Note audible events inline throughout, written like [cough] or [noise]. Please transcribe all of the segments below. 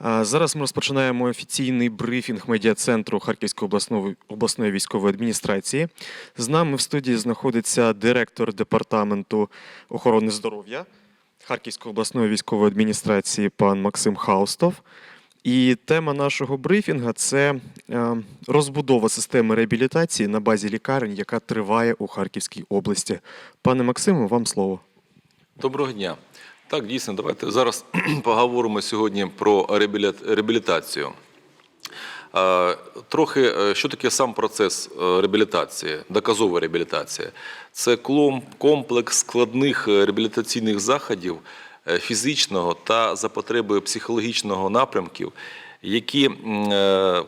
Зараз ми розпочинаємо офіційний брифінг медіа-центру Харківської обласної, обласної військової адміністрації. З нами в студії знаходиться директор департаменту охорони здоров'я Харківської обласної військової адміністрації пан Максим Хаустов. І тема нашого брифінга це е, розбудова системи реабілітації на базі лікарень, яка триває у Харківській області. Пане Максиму, вам слово. Доброго дня. Так, дійсно, давайте зараз [clears throat] поговоримо сьогодні про реабілітацію. Трохи, е, що таке сам процес е, реабілітації, доказова реабілітація? Це комплекс складних е, реабілітаційних заходів фізичного та за потребою психологічного напрямків, які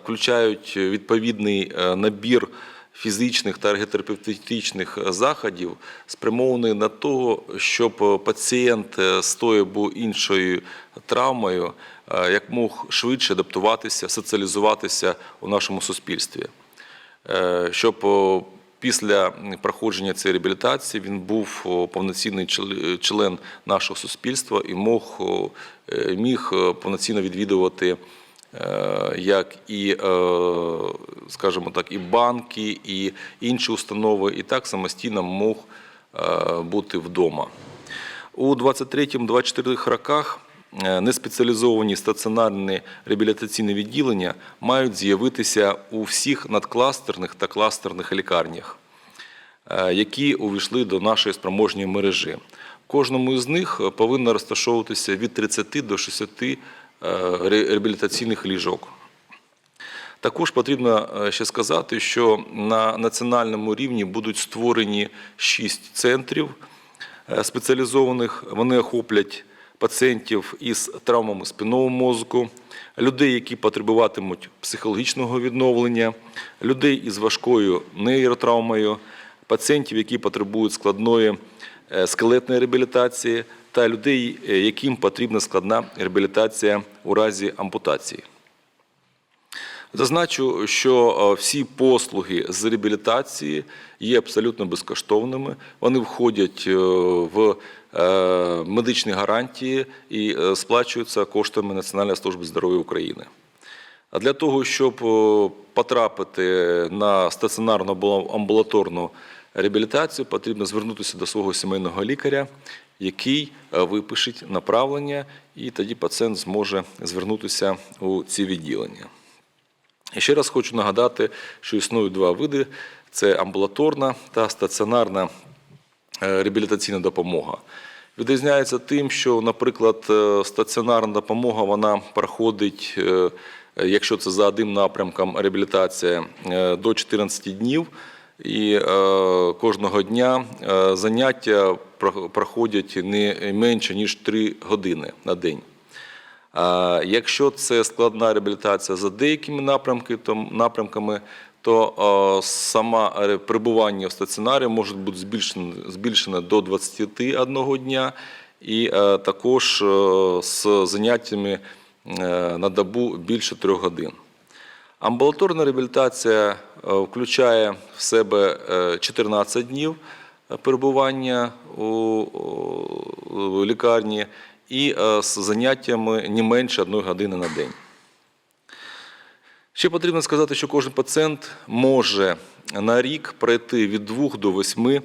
включають відповідний набір фізичних та ерготерапевтичних заходів, спрямований на те, щоб пацієнт е, з тою або іншою травмою е, як мог швидше адаптуватися, соціалізуватися у нашому суспільстві, Е, щоб після проходження цієї реабілітації він був повноцінний чл- член нашого суспільства і мог, е, міг е, повноцінно відвідувати е, як і, е, скажімо так, і банки, і інші установи, і так самостійно мог е, бути вдома. У 23-24 роках е, неспеціалізовані стаціонарні реабілітаційні відділення мають з'явитися у всіх надкластерних та кластерних лікарнях, е, які увійшли до нашої спроможної мережі. В кожному із них е, повинно розташовуватися від 30 до 60 е, ре- реабілітаційних ліжок. Також потрібно е, ще сказати, що на національному рівні будуть створені шість центрів е, спеціалізованих. Вони охоплять пацієнтів із травмами спинного мозку, людей, які потребуватимуть психологічного відновлення, людей із важкою нейротравмою, пацієнтів, які потребують складної е, скелетної реабілітації, та людей, е, яким потрібна складна реабілітація у разі ампутації. Зазначу, що е, всі послуги з реабілітації є абсолютно безкоштовними. Вони входять е, в медичні гарантії і сплачуються коштами Національної служби здоров'я України. А для того, щоб потрапити на стаціонарну або амбулаторну реабілітацію, потрібно звернутися до свого сімейного лікаря, який е, направлення, і тоді пацієнт зможе звернутися у ці відділення. І ще раз хочу нагадати, що існують два види: це амбулаторна та стаціонарна е, реабілітаційна допомога. Відрізняється тим, що, наприклад, е, стаціонарна допомога вона проходить, якщо це за одним напрямком реабілітація, до 14 днів. І е, кожного дня е, заняття проходять не менше ніж 3 години на день. Якщо це складна реабілітація за деякими напрямками, то е, сама перебування в стаціонарі може бути збільшено, збільшено до 21 дня, і також з заняттями на добу більше 3 годин. Амбулаторна реабілітація включає в себе е, 14 днів е, перебування у, лікарні і е, з заняттями не менше одної години на день. Ще потрібно сказати, що кожен пацієнт може на рік пройти від 2 до 8 е,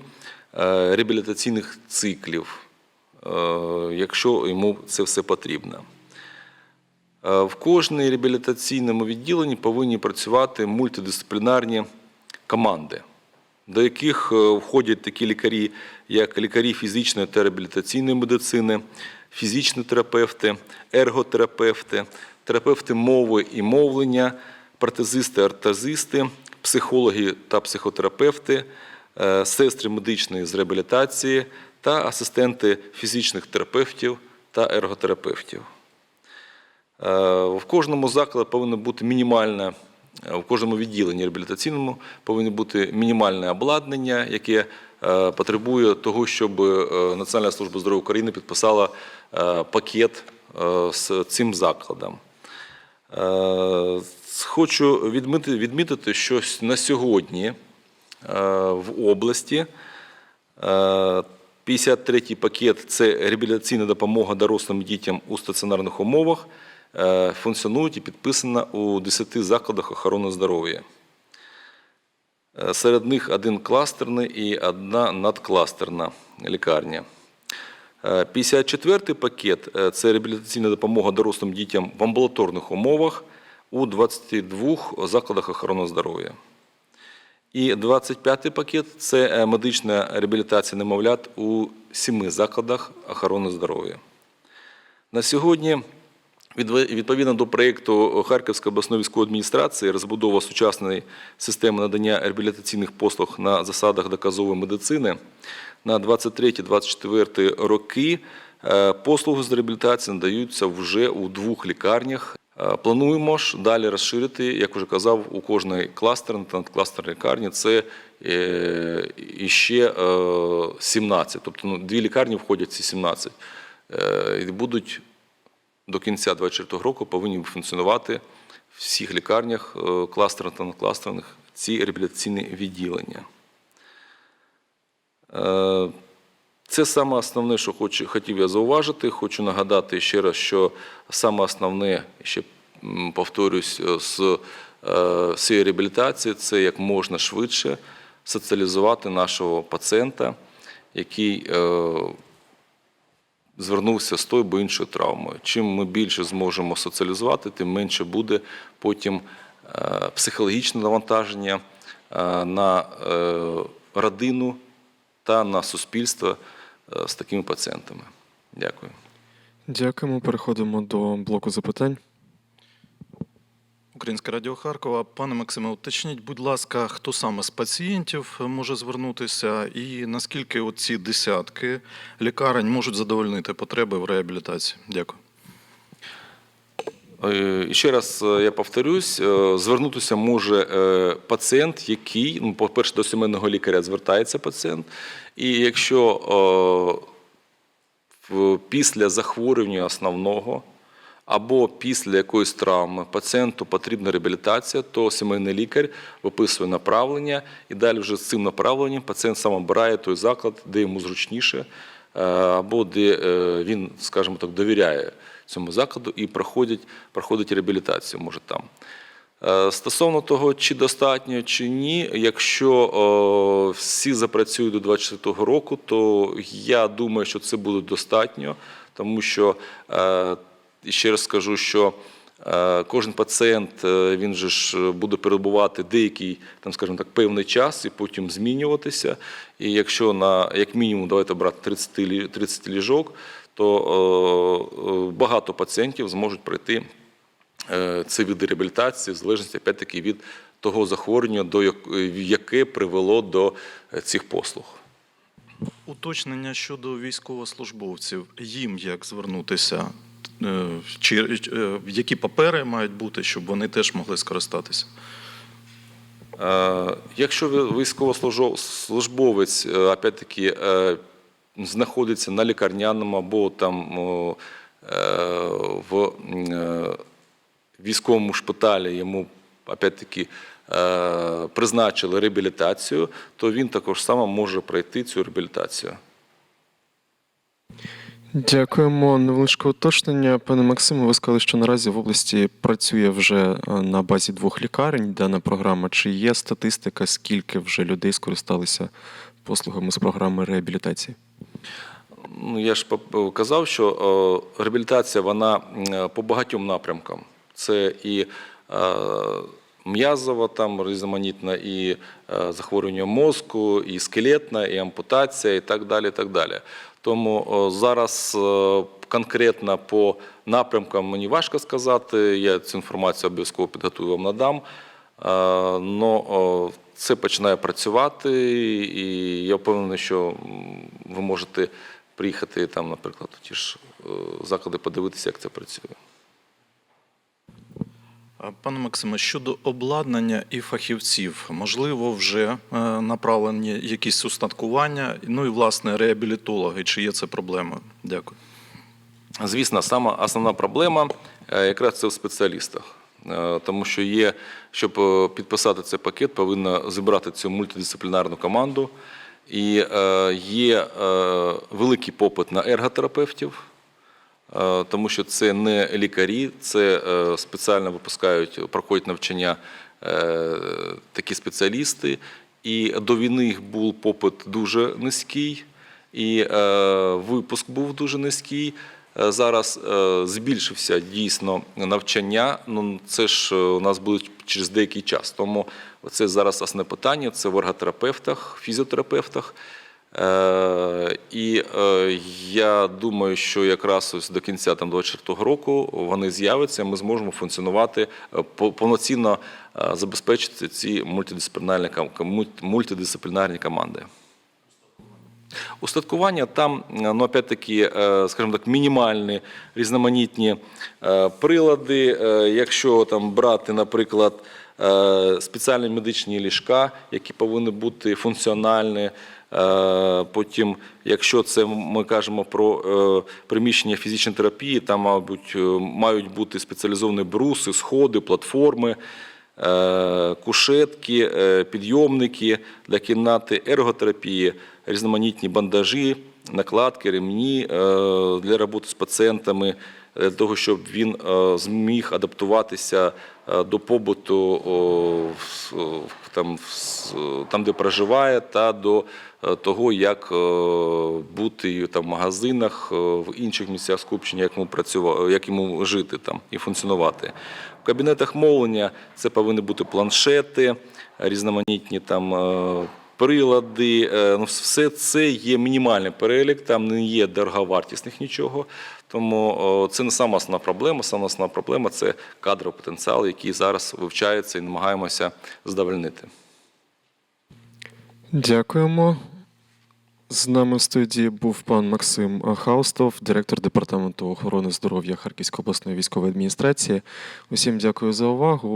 реабілітаційних циклів, е, якщо йому це все потрібно. Е, В кожній реабілітаційному відділенні повинні працювати мультидисциплінарні команди, до яких е, входять такі лікарі, як лікарі фізичної та реабілітаційної медицини, фізичні терапевти, ерготерапевти, терапевти мови і мовлення, протезисти, ортезисти, психологи та психотерапевти, е, сестри медичної з реабілітації та асистенти фізичних терапевтів та ерготерапевтів. Е, В кожному закладі повинно бути мінімальне, е, в кожному відділенні реабілітаційному повинно бути мінімальне обладнання, яке е, потребує того, щоб Національна служба здоров'я України підписала пакет з цим закладом. Хочу відмітити, що на сьогодні в області е, 53-й пакет це реабілітаційна допомога дорослим дітям у стаціонарних умовах. Е, функціонують і підписана у 10 закладах охорони здоров'я. Е, Серед них один кластерний і одна надкластерна лікарня. Е, 54-й пакет е, це реабілітаційна допомога дорослим дітям в амбулаторних умовах у 22 закладах охорони здоров'я. І 25-й пакет це медична реабілітація немовлят у 7 закладах охорони здоров'я. На сьогодні, відповідно до проєкту Харківської обласної військової адміністрації, розбудова сучасної системи надання реабілітаційних послуг на засадах доказової медицини на 23-24 роки е, послуги з реабілітації надаються вже у двох лікарнях. Е, Плануємо ж далі розширити, як вже казав, у кожної кластерної та надкластерної лікарні це е, іще е, 17. Тобто ну, дві лікарні входять ці 17. Е, І будуть до кінця 2024 року повинні функціонувати в всіх лікарнях е, кластерних та надкластерних ці реабілітаційні відділення. Е, Це саме основне, що хочу, хотів я зауважити. Хочу нагадати ще раз, що саме основне, ще повторюсь, е, з цієї реабілітації це як можна швидше соціалізувати нашого пацієнта, який звернувся з тою або іншою травмою. Чим ми більше зможемо соціалізувати, тим менше буде потім е, психологічне навантаження е, на е, родину та на суспільство з такими пацієнтами. Дякую. Дякуємо. Переходимо до блоку запитань. Українське радіо Харкова. Пане Максиме, уточніть, будь ласка, хто саме з пацієнтів може звернутися, і наскільки оці десятки лікарень можуть задовольнити потреби в реабілітації? Дякую. Е, ще раз е, я повторюсь, е, звернутися може пацієнт, який, ну, по-перше, до сімейного лікаря звертається пацієнт, і якщо після захворювання основного або після якоїсь травми пацієнту потрібна реабілітація, то сімейний лікар виписує направлення, і далі вже з цим направленням пацієнт сам обирає той заклад, де йому зручніше, е, або де е, він, скажімо так, довіряє цьому закладу і проходить, проходить реабілітацію, може там. Е, Стосовно того, чи достатньо, чи ні, якщо о, всі запрацюють до 2024 року, то я думаю, що це буде достатньо, тому що е, і ще раз скажу, що е, кожен пацієнт е, він же ж буде перебувати деякий, там, скажімо так, певний час і потім змінюватися. І якщо на як мінімум давайте брати 30, лі- 30 ліжок, то е, е, багато пацієнтів зможуть пройти е, ці види реабілітації, в залежності опять-таки від того захворювання, до яке привело до е, цих послуг. Уточнення щодо військовослужбовців. Їм як звернутися? Е, Чи е, які папери мають бути, щоб вони теж могли скористатися? Е, Якщо військовослужбовець, опять-таки, знаходиться на лікарняному або там в військовому шпиталі, йому опять-таки призначили реабілітацію, то він також само може пройти цю реабілітацію. Дякуємо. Невеличке уточнення. Пане Максиме, ви сказали, що наразі в області працює вже е, на базі двох лікарень дана програма. Чи є статистика, скільки вже людей скористалися послугами з програми реабілітації? Ну, я ж казав, що е, реабілітація вона по багатьом напрямкам. Це і е, м'язова, там різноманітна, і е, захворювання мозку, і скелетна, і ампутація, і так далі. І так далі. Тому е, зараз е, конкретно по напрямкам мені важко сказати. Я цю інформацію обов'язково підготую вам надам. Но це починає працювати, і я впевнений, що ви можете приїхати там, наприклад, ті ж е, заклади, подивитися, як це працює. Пане Максиме, щодо обладнання і фахівців, можливо, вже е, направлені якісь устаткування, ну і власне реабілітологи, чи є це проблемою? Дякую. Звісно, сама основна проблема е, якраз це в спеціалістах. Е, Тому що є, щоб підписати цей пакет, повинна зібрати цю мультидисциплінарну команду. І є великий попит на ерготерапевтів, тому що це не лікарі, це е, спеціально випускають, проходять навчання е, такі спеціалісти. І до війни їх був попит дуже низький, і е, випуск був дуже низький. Е, Зараз е, збільшився дійсно навчання. Ну це ж е, у нас буде через деякий час. Тому це зараз основне питання: це в ерготерапевтах, фізіотерапевтах. Е, І е, я думаю, що якраз ось до кінця там 24 року вони з'являться. Ми зможемо функціонувати е, повноцінно забезпечити ці мультидисциплінарні мультидисциплінарні команди. Устаткування там, ну, опять-таки, е, скажімо так, мінімальні різноманітні прилади. Якщо там брати, наприклад, спеціальні медичні ліжка, які повинні бути функціональні. Е, Потім, якщо це ми кажемо про е, приміщення фізичної терапії, там, мабуть, е, мають бути спеціалізовані бруси, сходи, платформи кушетки, підйомники для кімнати ерготерапії, різноманітні бандажі, накладки, ремні для роботи з пацієнтами, для того, щоб він зміг адаптуватися до побуту там, там, де проживає, та до е, того, як е, бути там, в магазинах, е, в інших місцях скупчення, як йому працювати, як йому жити там і функціонувати. В кабінетах мовлення це повинні бути планшети, різноманітні там. Прилади, е, ну все це є мінімальний перелік, там не є дороговартісних нічого. Тому це не сама основна проблема. Сама основна проблема це кадровий потенціал, який зараз вивчається і намагаємося задовольнити. Дякуємо. З нами в студії був пан Максим Хаустов, директор департаменту охорони здоров'я Харківської обласної військової адміністрації. Усім дякую за увагу.